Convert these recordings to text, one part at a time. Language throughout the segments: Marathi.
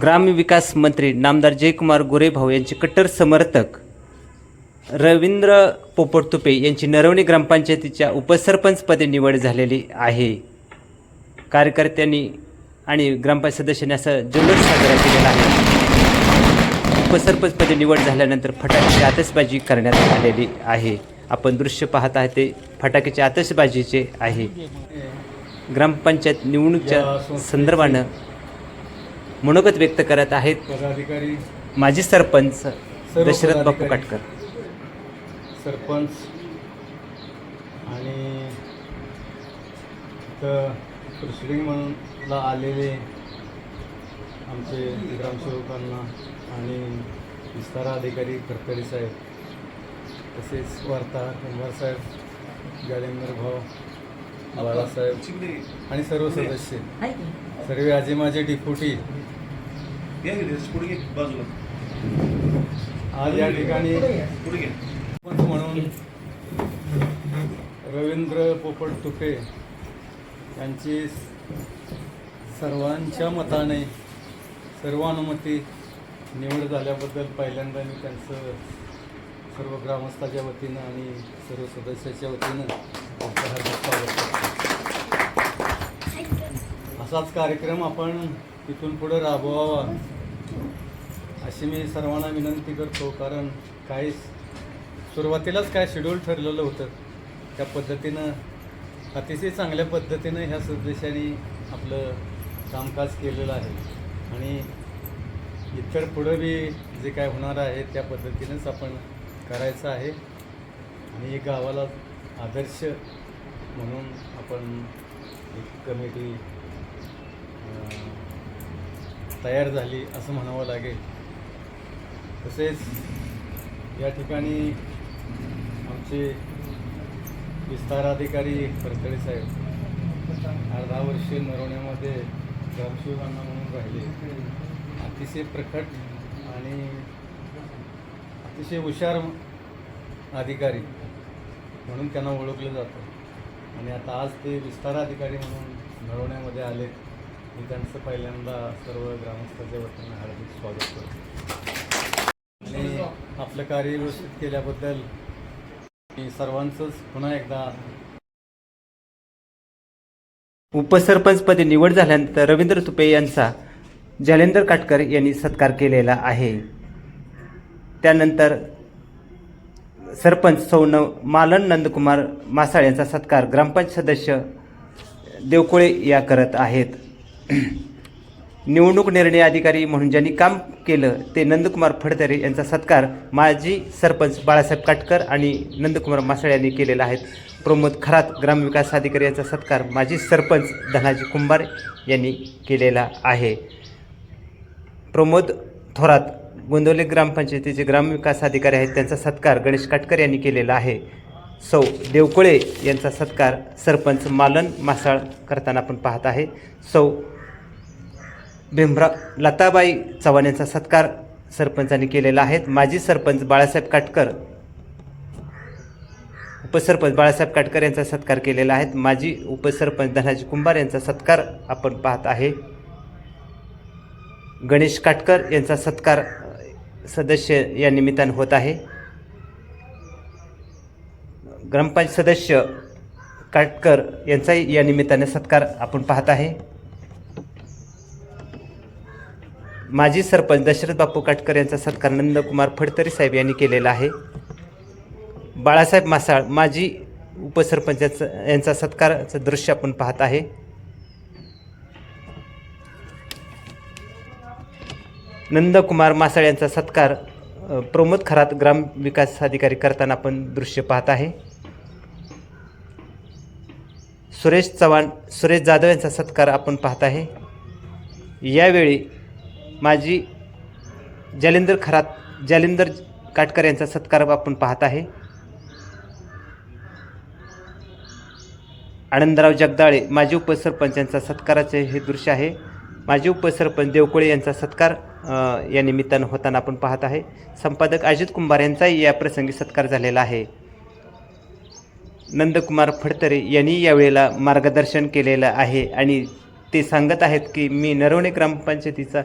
ग्रामविकास मंत्री नामदार जयकुमार गोरेभाऊ यांचे कट्टर समर्थक रवींद्र पोपटतुपे यांची नरवणे ग्रामपंचायतीच्या उपसरपंचपदी निवड झालेली आहे. कार्यकर्त्यांनी आणि ग्रामपंचायत सदस्यांनी असं जल्लोष साजरा केलेला आहे. उपसरपंचपदी निवड झाल्यानंतर फटाक्याची आतषबाजी करण्यात आलेली आहे. आपण दृश्य पाहत आहे ते फटाक्याच्या आतषबाजीचे आहे. ग्रामपंचायत निवडणुकीच्या संदर्भानं मनोगत व्यक्त करत आहेत पदाधिकारी माजी सरपंच सर्व दशरथ बापू पदाधिकारी. काटकर. सरपंच आणि इथं प्रोसिडिंग म्हणूनला आलेले आमचे ग्रामसेवकांना आणि विस्तार अधिकारी खडकरी साहेब तसेच वार्ताहर कुंभार साहेब जालिंदर भाऊ बाळासाहेब आणि सर्व सदस्य. सर्व आजी माझे डिप्युटी बाजूला. आज या ठिकाणी. पुढे घे. म्हणून? रवींद्र पोपट तुपे यांची सर्वांच्या मताने सर्वानुमती निवड झाल्याबद्दल पहिल्यांदा मी त्यांचं सर्व ग्रामस्थाच्या वतीनं आणि सर्व सदस्याच्या वतीनं असाच कार्यक्रम आपण तिथून पुढं राबवावा. अशी मी सर्वांना विनंती करतो कारण काही सुरुवातीलाच काय शेड्यूल ठरलेलं होतं त्या पद्धतीनं अतिशय चांगल्या पद्धतीनं ह्या सदस्यांनी आपलं कामकाज केलेलं आहे. आणि इतर पुढं बी जे काय होणार आहे त्या पद्धतीनंच आपण करायचं आहे. आणि एक गावाला आदर्श म्हणून आपण एक कमिटी तयार झाली असं म्हणावं लागेल. तसेच या ठिकाणी आमचे विस्तार अधिकारी साहेब अर्धा दहा वर्षे नरवण्यामध्ये ग्रामसेवकांना म्हणून राहिले. अतिशय प्रकट आणि अतिशय हुशार अधिकारी म्हणून त्यांना ओळखलं जातं. आणि आता आज ते विस्तार अधिकारी म्हणून नरवण्यामध्ये आले. मी त्यांचं पहिल्यांदा सर्व ग्रामस्थांच्या वतीनं हार्दिक स्वागत करतो. आणि आपलं कार्य व्यवस्थित केल्याबद्दल मी सर्वांचंच पुन्हा एकदा उपसरपंचपदी निवड झाल्यानंतर रवींद्र तुपे यांचा जालेंदर काटकर यांनी सत्कार केलेला आहे. त्यानंतर सरपंच सौनव मालन नंदकुमार मासाळ यांचा सत्कार ग्रामपंचायत सदस्य देवकोळे या करत आहेत. निवडणूक निर्णय अधिकारी म्हणून ज्यांनी काम केलं ते नंदकुमार फडतरे यांचा सत्कार माजी सरपंच बाळासाहेब काटकर आणि नंदकुमार मासाळ यांनी केलेला आहे. प्रमोद खरात ग्रामविकास अधिकारी यांचा सत्कार माजी सरपंच धनाजी कुंभार यांनी केलेला आहे. प्रमोद थोरात गोंदवले ग्रामपंचायतीचे ग्रामविकास अधिकारी आहेत त्यांचा सत्कार गणेश काटकर यांनी केलेला आहे. सौ देवकुळे यांचा सत्कार सरपंच मालन मासाळ करताना आपण पाहत आहे. सौ भीमराव लताबाई चव्हाण यांचा सत्कार सरपंचांनी केलेला आहे. माजी सरपंच बाळासाहेब काटकर उपसरपंच बाळासाहेब काटकर यांचा सत्कार केलेला आहे. माजी उपसरपंच धनाजी कुंभार यांचा सत्कार आपण पाहत आहे. गणेश काटकर यांचा सत्कार सदस्य या निमित्तानं होत आहे. ग्रामपंचायत सदस्य काटकर यांचाही या निमित्ताने सत्कार आपण पाहत आहे. माजी सरपंच दशरथ बापू काटकर यांचा सत्कार नंदकुमार फडतरी साहेब यांनी केलेला आहे. बाळासाहेब मासाळ माजी उपसरपंचाचं यांचा सत्काराचं दृश्य आपण पाहत आहे. नंदकुमार मासाळ यांचा सत्कार प्रमोद खरात ग्राम विकास अधिकारी करताना आपण दृश्य पाहत आहे. सुरेश चव्हाण सुरेश जाधव यांचा सत्कार आपण पाहत आहे. यावेळी माझी जालिंदर खरात जालिंदर काटकर यांचा सत्कार आपण पाहत आहे. आनंदराव जगदाळे माजी उपसरपंच यांचा सत्काराचे हे दृश्य आहे. माजी उपसरपंच देवकोळे यांचा सत्कार या निमित्तानं होताना आपण पाहत आहे. संपादक अजित कुंभार यांचाही या प्रसंगी सत्कार झालेला आहे. नंदकुमार फडतरे यांनी यावेळेला मार्गदर्शन केलेलं आहे आणि ते सांगत आहेत की मी नरवणे ग्रामपंचायतीचा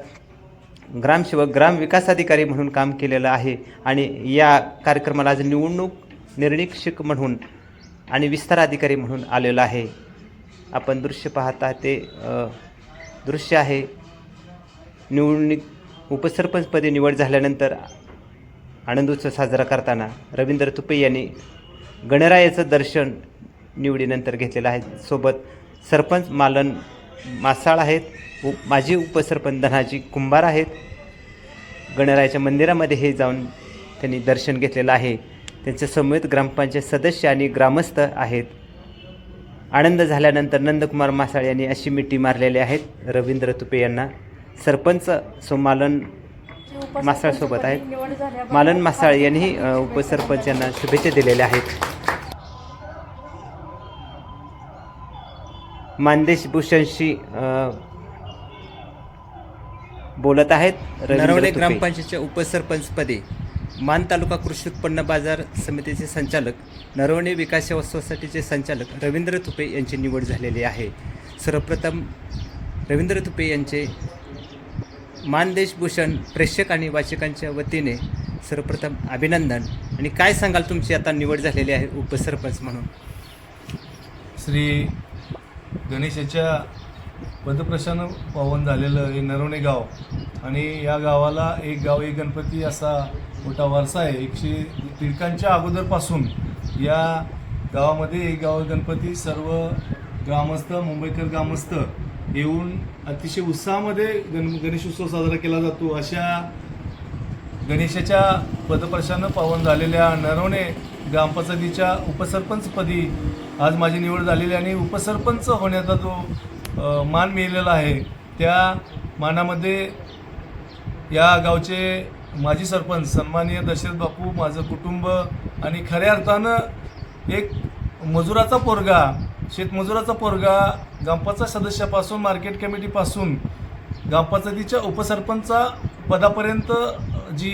ग्रामसेवक ग्रामविकास अधिकारी म्हणून काम केलेलं आहे आणि या कार्यक्रमाला आज निवडणूक निर्णीक्षक म्हणून आणि विस्तार अधिकारी म्हणून आलेलो आहे. आपण दृश्य पाहता ते दृश्य आहे. निवडणूक उपसरपंचपदी निवड झाल्यानंतर आनंदोत्सव साजरा करताना रवींद्र तुपे यांनी गणरायाचं दर्शन निवडीनंतर घेतलेलं आहे. सोबत सरपंच मालन मासाळ आहेत उ माजी उपसरपंच धनाजी कुंभार आहेत. गणरायाच्या मंदिरामध्ये हे जाऊन त्यांनी दर्शन घेतलेलं आहे. त्यांच्या समवेत ग्रामपंचायत सदस्य आणि ग्रामस्थ आहेत. आनंद झाल्यानंतर नंदकुमार मासाळ यांनी अशी मिठी मारलेली आहेत. रवींद्र तुपे यांना सरपंच सोमालन मालन मासाळसोबत आहेत. मालन मासाळ यांनी उपसरपंच यांना शुभेच्छा दिलेल्या आहेत. मानदेश भूषणशी बोलत आहेत नरवणे ग्रामपंचायतच्या उपसरपंचपदी मान तालुका कृषी उत्पन्न बाजार समितीचे संचालक नरवणे विकास सेवा सोसायटीचे संचालक रवींद्र तुपे यांची निवड झालेली आहे. सर्वप्रथम रवींद्र तुपे यांचे मानदेश भूषण प्रेक्षक आणि वाचकांच्या वतीने सर्वप्रथम अभिनंदन. आणि काय सांगाल तुमची आता निवड झालेली आहे उपसरपंच म्हणून? श्री गणेशाच्या पदप्रशानं पावन झालेलं हे नरवणे गाव. आणि या गावाला एक गाव एक गणपती असा मोठा वारसा आहे. एकशे टिळकांच्या अगोदरपासून या गावामध्ये एक गाव गणपती सर्व ग्रामस्थ मुंबईकर ग्रामस्थ येऊन अतिशय उत्साहामध्ये गण गणेशोत्सव साजरा केला जातो. अशा गणेशाच्या पदप्रशानं पावन झालेल्या नरवणे ग्रामपंचायतीच्या उपसरपंचपदी आज माझी निवड झालेली आणि उपसरपंच होण्याचा जो मान मिळालेला आहे त्या मानामध्ये या गावचे माजी सरपंच सन्माननीय दशरथ बापू माझं कुटुंब आणि खऱ्या अर्थानं एक मजुराचा पोरगा शेतमजुराचा पोरगा ग्रामपंचायत सदस्यापासून मार्केट कमिटीपासून ग्रामपंचायतीच्या उपसरपंचा पदापर्यंत जी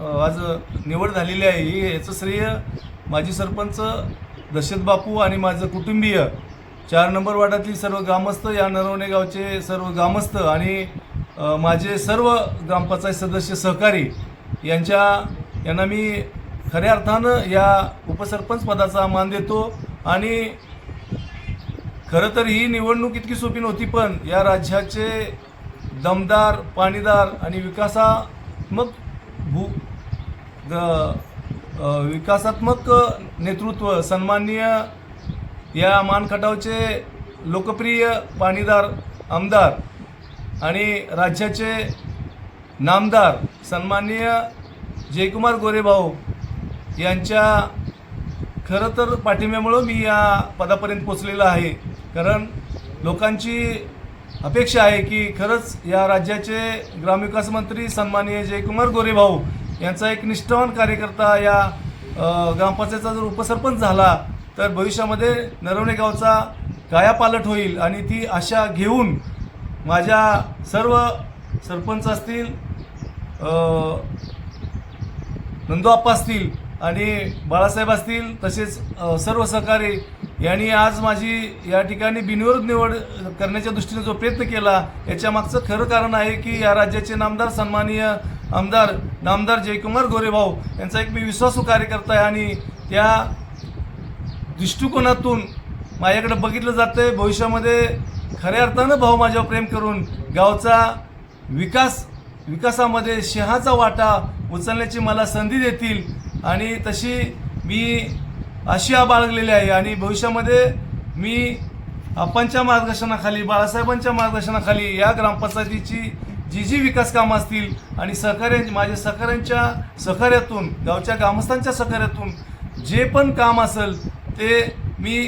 आज निवड झालेली आहे ही याचं श्रेय माजी सरपंच दशरथ बापू आणि माझं कुटुंबीय चार नंबर वार्डातली सर्व ग्रामस्थ या नरवणे गावचे सर्व ग्रामस्थ आणि माझे सर्व ग्रामपंचायत सदस्य सहकारी यांच्या यांना मी खऱ्या अर्थानं या उपसरपंच पदाचा मान देतो आणि खरं तर ही निवडणूक इतकी सोपी नव्हती पण या राज्याचे दमदार पाणीदार आणि विकासात्मक भू द विकासात्मक नेतृत्व सन्माननीय या मानखटावचे लोकप्रिय पाणीदार आमदार आणि राज्याचे नामदार सन्माननीय जयकुमार गोरेभाऊ यांच्या खरं तर पाठिंब्यामुळं मी या पदापर्यंत पोचलेलो आहे. कारण लोकांची अपेक्षा आहे की खरंच या राज्याचे ग्रामविकास मंत्री सन्माननीय जयकुमार गोरेभाऊ यांचा एक निष्ठावान कार्यकर्ता या अ, ग्रामपंचायतचा जर उपसरपंच झाला तर भविष्यामध्ये नरवणे गावचा कायापालट होईल आणि ती आशा घेऊन माझ्या सर्व सरपंच असतील अ, नंदूआप्पा असतील आणि बाळासाहेब असतील तसेच सर्व सहकारी यांनी आज माझी या ठिकाणी बिनविरोध निवड करण्याच्या दृष्टीने जो प्रयत्न केला याच्या मागचं खरं कारण आहे की या राज्याचे नामदार सन्माननीय आमदार नामदार जयकुमार गोरेभाऊ यांचा एक मी विश्वासू कार्यकर्ता आहे आणि त्या दृष्टिकोनातून माझ्याकडे बघितलं जातं आहे भविष्यामध्ये खऱ्या अर्थानं भाऊ माझ्यावर प्रेम करून गावचा विकास विकासामध्ये शहाचा वाटा उचलण्याची मला संधी देतील. आणि तशी मी आशिया बाळगलेली आहे आणि भविष्यामध्ये मी आपांच्या मार्गदर्शनाखाली बाळासाहेबांच्या मार्गदर्शनाखाली या ग्रामपंचायतीची जी जी विकास कामं असतील आणि सहकार्य माझ्या सहकाऱ्यांच्या सहकार्यातून गावच्या ग्रामस्थांच्या सहकार्यातून जे पण काम असेल ते मी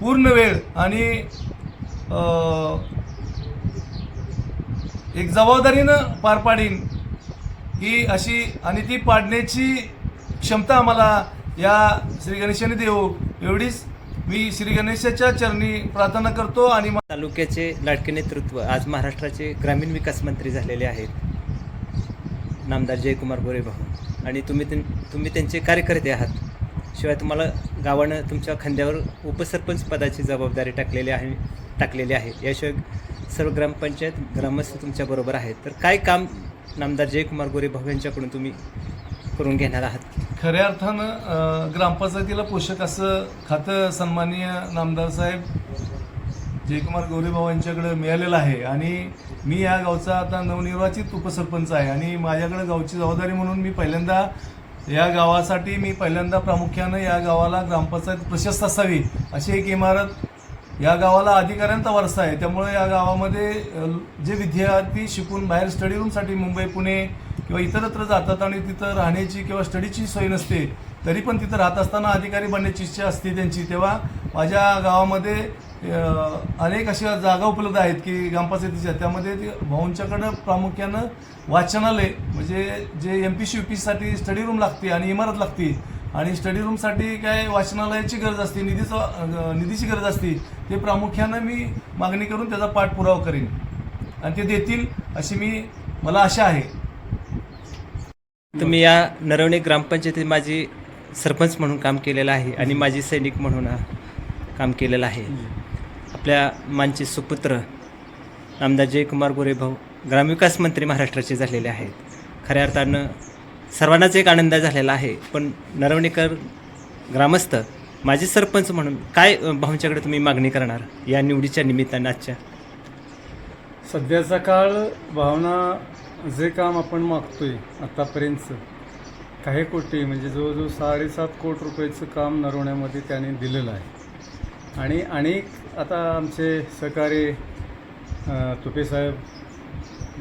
पूर्ण वेळ आणि एक जबाबदारीनं पार पाडीन ही अशी आणि ती पाडण्याची क्षमता आम्हाला या श्री गणेशाने देऊ एवढीच मी श्री गणेशाच्या चरणी प्रार्थना करतो आणि तालुक्याचे लाडके नेतृत्व आज महाराष्ट्राचे ग्रामीण विकास मंत्री झालेले आहेत. नामदार जयकुमार गोरेभाऊ आणि तुम्ही तें तुम्ही त्यांचे कार्यकर्ते आहात. शिवाय तुम्हाला गावानं तुमच्या खांद्यावर उपसरपंच पदाची जबाबदारी टाकलेली आहे टाकलेली आहे. याशिवाय सर्व ग्रामपंचायत ग्रामस्थ तुमच्याबरोबर आहेत. तर काय काम नामदार जयकुमार गोरे भाऊ यांच्याकडून तुम्ही करून घेणार आहात. खऱ्या अर्थानं ग्रामपंचायतीला पोषक असं खातं सन्माननीय नामदार साहेब जयकुमार गौरीभाऊ यांच्याकडे मिळालेलं आहे. आणि मी या गावचा आता नवनिर्वाचित उपसरपंच आहे. आणि माझ्याकडे गावची जबाबदारी म्हणून मी पहिल्यांदा या गावासाठी मी पहिल्यांदा प्रामुख्यानं या गावाला ग्रामपंचायत प्रशस्त असावी अशी एक इमारत या गावाला अधिकाऱ्यांचा वारसा आहे. त्यामुळे या गावामध्ये जे विद्यार्थी शिकून बाहेर स्टडी रूमसाठी मुंबई पुणे किंवा इतरत्र जातात आणि तिथं राहण्याची किंवा स्टडीची सोय नसते तरी पण तिथं राहत असताना अधिकारी बनण्याची इच्छा असते त्यांची. तेव्हा माझ्या गावामध्ये अनेक अशा जागा उपलब्ध आहेत की ग्रामपंचायतीच्या. त्यामध्ये ते भाऊंच्याकडं प्रामुख्यानं वाचनालय म्हणजे जे एम पी सी यू पीसाठी स्टडी रूम लागते आणि इमारत लागते. आणि स्टडी रूमसाठी काय वाचनालयाची गरज असते निधीचं निधीची गरज असते ते प्रामुख्यानं मी मागणी करून त्याचा पाठपुरावा करेन. आणि ते देतील अशी मी मला आशा आहे. तुम्ही या नरवणे ग्रामपंचायतीत माझी सरपंच म्हणून काम केलेलं आहे आणि माजी सैनिक म्हणून काम केलेलं आहे. आपल्या मानचे सुपुत्र नामदार जयकुमार गोरे भाऊ ग्रामविकास मंत्री महाराष्ट्राचे झालेले आहेत. खऱ्या अर्थानं सर्वांनाच एक आनंद झालेला आहे पण नरवणेकर ग्रामस्थ माजी सरपंच म्हणून काय भाऊंच्याकडे तुम्ही मागणी करणार या निवडीच्या निमित्तानं आजच्या? सध्याचा काळ भावना जे काम आपण मागतोय आतापर्यंतचं काही कोटी म्हणजे जवळजवळ साडेसात कोटी रुपयाचं काम नरवण्यामध्ये त्याने दिलेलं आहे. आणि अनेक आता आमचे सहकारी तुपेसाहेब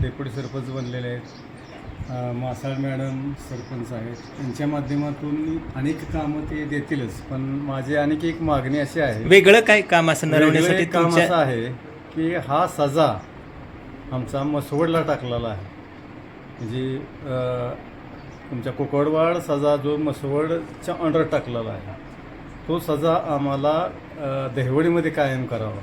डेप्युटी सरपंच बनलेले आहेत. मासाळ मॅडम सरपंच आहेत. यांच्या माध्यमातून अनेक कामं ते देतीलच पण माझी आणखी एक मागणी अशी आहे. वेगळं काय काम असं नरवण्यासाठी एक काम असं आहे की हा सजा आमचा मसवडला टाकलेला आहे. म्हणजे तुमच्या कुकडवाड सजा जो मसवडच्या अंडर टाकलेला आहे तो सजा आम्हाला अं, देहवडीमध्ये कायम करावा.